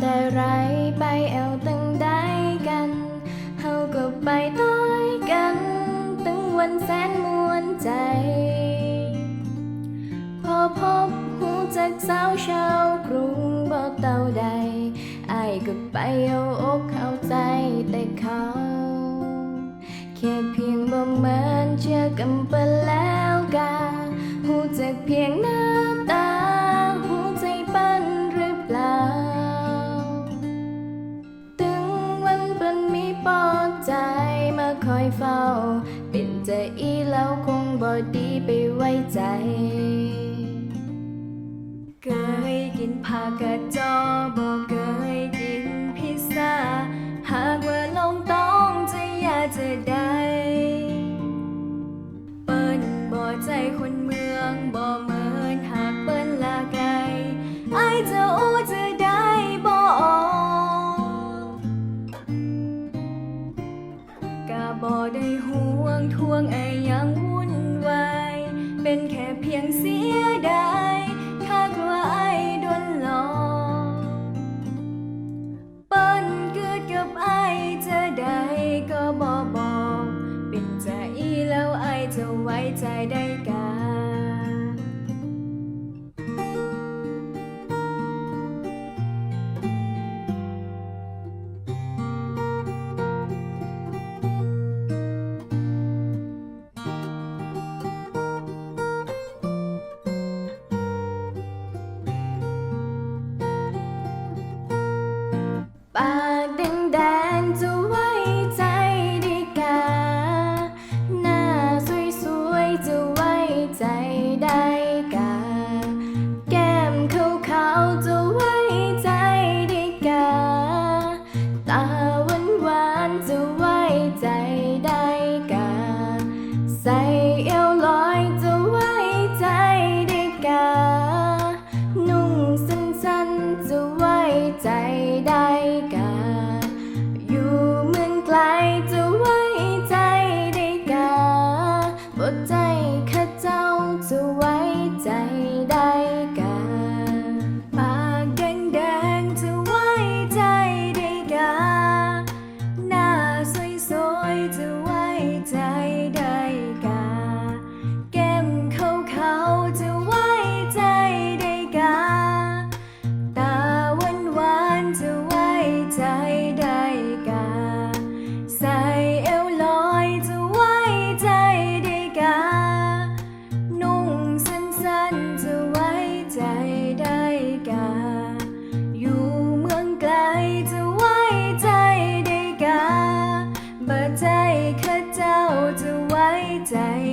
แต่ไรไปแอวตั้งได้กันเฮาก็ไปต้อยกันตั้งวันแสนมวนใจ พอพบหูจากสาวชาวกรุงบ่เต่าใดไอายก็ไปเอาอกเข้าใจแต่เขาแค่เพียงบ่เหมือนเชื่อกันไปแล้วกาหูจากเพียงหน้น เฝ้า เป็นใจอีแล้วคงบ่ดีไปไว้ใจเคยกินผักกระจอบ่เคยกินพิซซ่า หากว่าลงต้องจะอยากจะได้เปิ้นบ่ใจคนเมืองบ่ ใ在ได้ 在